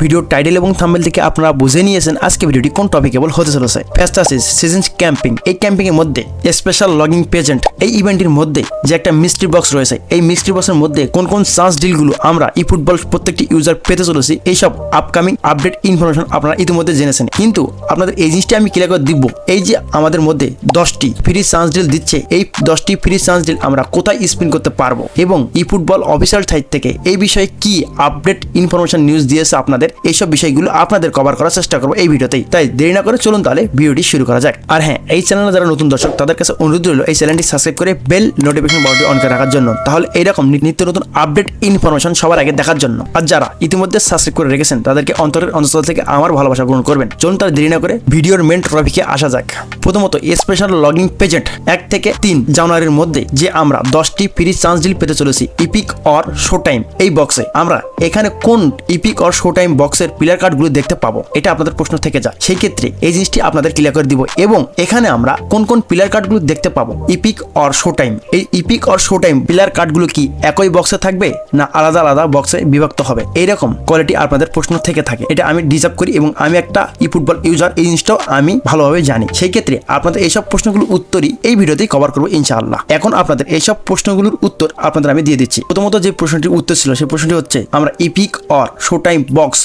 ভিডিওর টাইটেল এবং থাম্বেল থেকে আপনারা বুঝে নিয়েছেন আজকে ভিডিওটি কোন টপিকেবল হতে চলেছে। ফেস্টাসিস সিজন ক্যাম্পিং এই ক্যাম্পিং এর মধ্যে স্পেশাল লগিং পেজেন্ট এই ইভেন্টের মধ্যে যে একটা মিস্ট্রি বক্স রয়েছে, এই মিস্ট্রি বক্সের মধ্যে কোন কোন চান্স ডিলগুলো আমরা ই ফুটবল প্রত্যেকটি ইউজার পেতে চলেছি, এইসব আপকামিং আপডেট ইনফরমেশন আপনারা ইতিমধ্যে জেনেছেন। কিন্তু আপনাদের এই জিনিসটি আমি ক্লিয়ার করে দিব, এই যে আমাদের মধ্যে দশটি ফ্রি চান্স ডিল দিচ্ছে, এই দশটি ফ্রি চান্স ডিল আমরা কোথায় স্পিন করতে পারব এবং ই ফুটবল অফিসিয়াল সাইট থেকে এই বিষয়ে কি আপডেট ইনফরমেশন নিউজ দিয়েছে আপনাদের এইসব বিষয়গুলো আপনাদের কভার করার চেষ্টা করব এই ভিডিওতেই। তাই দেরি না করে চলুন তাহলে ভিডিওটি শুরু করা যাক। আর হ্যাঁ এই চ্যানেলে যারা নতুন দর্শক, তাদের কাছে অনুরোধ রইল এই চ্যানেলটি সাবস্ক্রাইব করে বেল নোটিফিকেশন বাটনটি অন করে রাখার জন্য। তাহলে এইরকম নিত্য নতুন আপডেট ইনফরমেশন সবার আগে দেখার জন্য। আর যারা ইতিমধ্যে সাবস্ক্রাইব করে রেখেছেন, তাদেরকে অন্তরের অন্তঃস্থল থেকে আমার ভালোবাসা গ্রহণ করবেন। চলুন তার দেরি না করে ভিডিওর মেন টপিকে আসা যাক। প্রথমত স্পেশাল লগিং পেজেন্ট এক থেকে তিন জানুয়ারির মধ্যে যে আমরা দশটি ফ্রি চান্স ডিল পেতে চলেছি ইপিক অর শো টাইম এই বক্সে আমরা এখানে কোন ইপিক অর শো টাইম বক্সের প্লেয়ার কার্ডগুলো দেখতে পাবো। এটা আপনাদের প্রশ্ন থেকে যায়। সেই ক্ষেত্রে এই জিনিসটি আপনাদের ক্লিয়ার করে দিব এবং এখানে আমরা কোন কোন প্লেয়ার কার্ডগুলো দেখতে পাবো। ইপিক অর শো টাইম এই epic or show time player কার্ডগুলো কি একই বক্সে থাকবে না আলাদা আলাদা বক্সে বিভক্ত হবে? এইরকম কোয়ালিটি আপনাদের প্রশ্ন থেকে থাকে। এটা আমি ডিজার্ভ করি এবং আমি একটা ই ফুটবল ইউজার এই জিনিসটাও আমি ভালোভাবে জানি। সেই ক্ষেত্রে আপনাদের এইসব প্রশ্নগুলোর উত্তরই এই ভিডিওতেই কভার করব ইনশাআল্লাহ। এখন আপনাদের এইসব প্রশ্নগুলোর উত্তর আপনাদের আমি দিয়ে দিচ্ছি। প্রথমত যে প্রশ্নটির উত্তর ছিল, সেই প্রশ্নটি হচ্ছে, আমরা ইপিক অর শো টাইম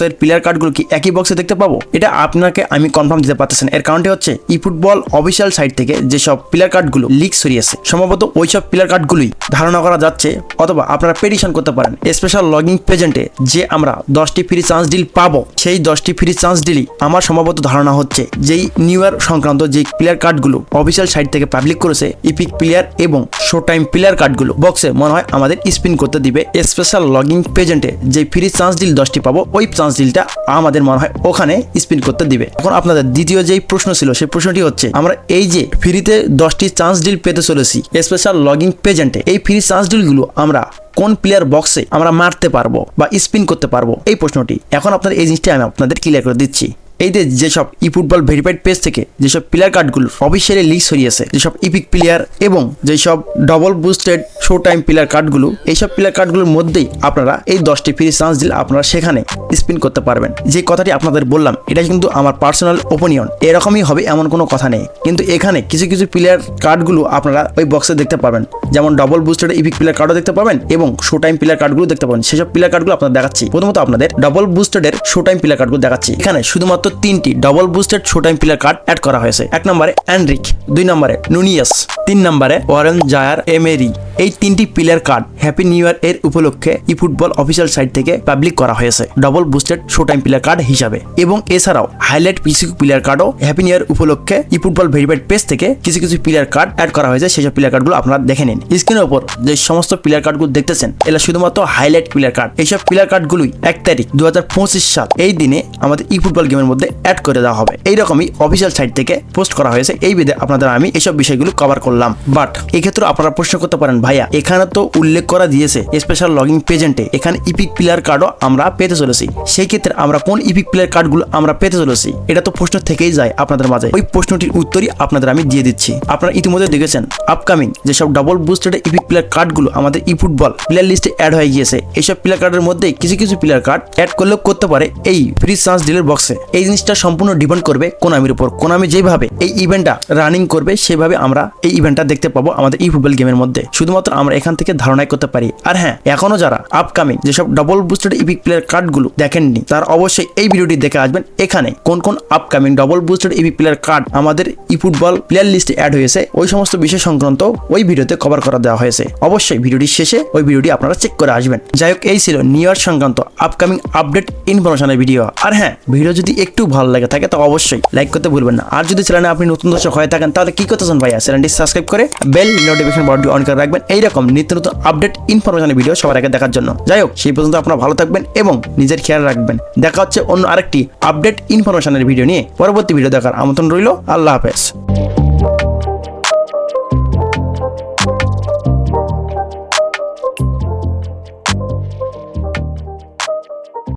বক্সের প্লেয়ার কার্ডগুলো কি একই বক্সে দেখতে পাবো? এটা আপনাকে আমি কনফার্ম দিতে পারতেছেন এর কারণটি হচ্ছে ই ফুটবল অফিসিয়াল সাইট থেকে যেসব প্লেয়ার কার্ডগুলো লিক সরিয়েছে সম্ভবত ওইসব প্লেয়ার কার্ডগুলোই ধারণা করা যাচ্ছে অথবা আপনারা পেডিশন করতে পারেন। স্পেশাল লগিং পেজেন্টে যে আমরা দশটি ফ্রি চান্স ডিল পাবো, সেই দশটি ফ্রি চান্স ডিলই আমার সম্ভবত ধারণা হচ্ছে যেই নিউ ইয়ার সংক্রান্ত যে প্লেয়ার কার্ডগুলো অফিসিয়াল সাইট থেকে পাবলিক করেছে ইপিক প্লেয়ার এবং শো টাইম প্লেয়ার কার্ডগুলো বক্সে মনে হয় আমাদের স্পিন করতে দিবে। স্পেশাল লগিং পেজেন্টে যে ফ্রি চান্স ডিল দশটি পাবো, ওই চান্স ডিলটা আমাদের মনে হয় ওখানে স্পিন করতে দিবে। এখন আপনাদের দ্বিতীয় যেই প্রশ্ন ছিল, সেই প্রশ্নটি হচ্ছে, আমরা এই যে ফ্রিতে দশটি চান্স ডিল পেতে চলেছি স্পেশাল লগিং পেজেন্টে এই ফ্রি চান্স ডিলগুলো আমরা কোন প্লেয়ার বক্সে আমরা মারতে পারব বা স্পিন করতে পারব? এই প্রশ্নটি। এখন আপনার এই জিনিসটি আমি আপনাদের ক্লিয়ার করে দিচ্ছি। এই যে যেসব ই ফুটবল ভেরিফাইড পেজ থেকে যেসব প্লেয়ার কার্ডগুলো অফিসিয়ালি লিস্ট সরিয়েছে যেসব ইপিক প্লেয়ার এবং যেসব double boosted show time player কার্ডগুলো এইসব প্লেয়ার কার্ডগুলোর মধ্যেই আপনারা এই দশটি ফ্রি চান্স দিলে আপনারা সেখানে স্পিন করতে পারবেন। যে কথাটি আপনাদের বললাম, এটা কিন্তু আমার পার্সোনাল ওপিনিয়ন এরকমই হবে, এমন কোনো কথা নেই। কিন্তু এখানে কিছু কিছু প্লেয়ার কার্ডগুলো আপনারা ওই বক্সে দেখতে পাবেন যেমন ডবল বুস্টেড ইপিক প্লেয়ার কার্ডও দেখতে পাবেন এবং শো টাইম প্লেয়ার কার্ডগুলো দেখতে পাবেন সেসব প্লেয়ার কার্ডগুলো আপনাদের দেখাচ্ছি। প্রথমত আপনাদের ডবল বুস্টেডের শো টাইম প্লেয়ার কার্ডগুলো দেখাচ্ছি। এখানে শুধুমাত্র তিনটি double boosted show time player card add করা হয়েছে। এক নম্বরে অ্যান্ড্রিক দুই নম্বরে নুনিয়াস তিন নম্বরে ওয়ারেন জায়ার এমেরি এই তিনটি player card happy new year এর উপলক্ষে ই ফুটবল অফিসিয়াল সাইট থেকে পাবলিক করা হয়েছে double boosted show time player card হিসাবে। এবং এছাড়াও হাইলাইট পিসি প্লেয়ার কার্ডও হ্যাপি নিউ ইয়ার উপলক্ষে ই ফুটবল ভেরিফাইড পেজ থেকে কিছু কিছু প্লেয়ার কার্ড অ্যাড করা হয়েছে। সেসব প্লেয়ার কার্ডগুলো আপনারা দেখে নিন। স্ক্রিনের উপর যে সমস্ত প্লেয়ার কার্ডগুলো দেখতেছেন এগুলো শুধুমাত্র হাইলাইট প্লেয়ার কার্ড এইসব প্লেয়ার কার্ডগুলোই এক তারিখ দু হাজার পঁচিশ সাল, এই দিনে আমাদের ই ফুটবল গেমের মধ্যে অ্যাড করে দেওয়া হবে। এইরকমই অফিসিয়াল সাইট থেকে পোস্ট করা হয়েছে। এই বিধে আপনাদের আমি এইসব বিষয়গুলো কভার করলাম। বাট এই ক্ষেত্রে আপনারা প্রশ্ন করতে পারেন, ভাইয়া, এখানে তো উল্লেখ করা দিয়েছে স্পেশাল লগিং পেজেন্টে এখানে ইপিক প্লেয়ার কার্ডও আমরা পেতে চলেছি। সেই ক্ষেত্রে আমরা কোন ইপিক প্লেয়ার কার্ডগুলো আমরা পেতে চলেছি, এটা তো প্রশ্ন থেকেই যায় আপনাদের মাঝে। ওই প্রশ্নটির উত্তরই আপনাদের আমি দিয়ে দিচ্ছি। আপনারা ইতিমধ্যে দেখেছেন আপকামিং যেসব ডাবল বুস্টেড ইপিক প্লেয়ার কার্ডগুলো আমাদের ই ফুটবল প্লেয়ার লিস্টে অ্যাড হয়ে গিয়েছে। এইসব প্লেয়ার কার্ডের মধ্যে কিছু কিছু প্লেয়ার কার্ড অ্যাড করলেও করতে পারে এই ফ্রি চান্স ডিলের বক্সে এই জিনিসটা সম্পূর্ণ ডিপেন্ড করবে কোনামির উপর। কোনামি যেভাবে এই ইভেন্টটা রানিং করবে, সেভাবে আমরা এই ইভেন্টটা দেখতে পাবো আমাদের ই ফুটবল গেমের মধ্যে। শুধুমাত্র আমরা এখান থেকে ধারণাই করতে পারি। আর হ্যাঁ এখনও যারা আপকামিং যেসব ডবল বুস্টেড ইপিক প্লেয়ার কার্ডগুলো দেখেননি, তারা অবশ্যই এই ভিডিওটি দেখে আসবেন। এখানে কোন কোন upcoming double boosted epic player card আমাদের ই ফুটবল প্লেয়ার লিস্টে অ্যাড হয়েছে, ওই সমস্ত বিষয় সংক্রান্ত ওই ভিডিওতে কভার করা দেওয়া হয়েছে। অবশ্যই ভিডিওটির শেষে ওই ভিডিওটি আপনারা চেক করে আসবেন। যাই হোক, এই ছিল নিউ ইয়ার সংক্রান্ত আপকামিং আপডেট ইনফরমেশনের ভিডিও আর হ্যাঁ ভিডিও যদি একটু ভালো লাগে থাকে, তো অবশ্যই লাইক করতে ভুলবেন না। আর যদি চ্যানেলে আপনি নতুন দর্শক হয়ে থাকেন, তাহলে কি করতেছেন ভাইয়া? চ্যানেলটি সাবস্ক্রাইব করে বেল নোটিফিকেশন বাটনটি অন করে রাখবেন। এইরকম নিত্য নতুন আপডেট ইনফরমেশনের ভিডিও সবার আগে দেখার জন্য। যাই হোক, সেই পর্যন্ত আপনারা ভালো থাকবেন এবং নিজের খেয়াল রাখবেন। দেখা হচ্ছে অন্য আরেকটি আপডেট ইনফরমেশনের ভিডিও নিয়ে। পরবর্তী ভিডিও দেখার আমন্ত্রণ রইল। আল্লাহ হাফেজ।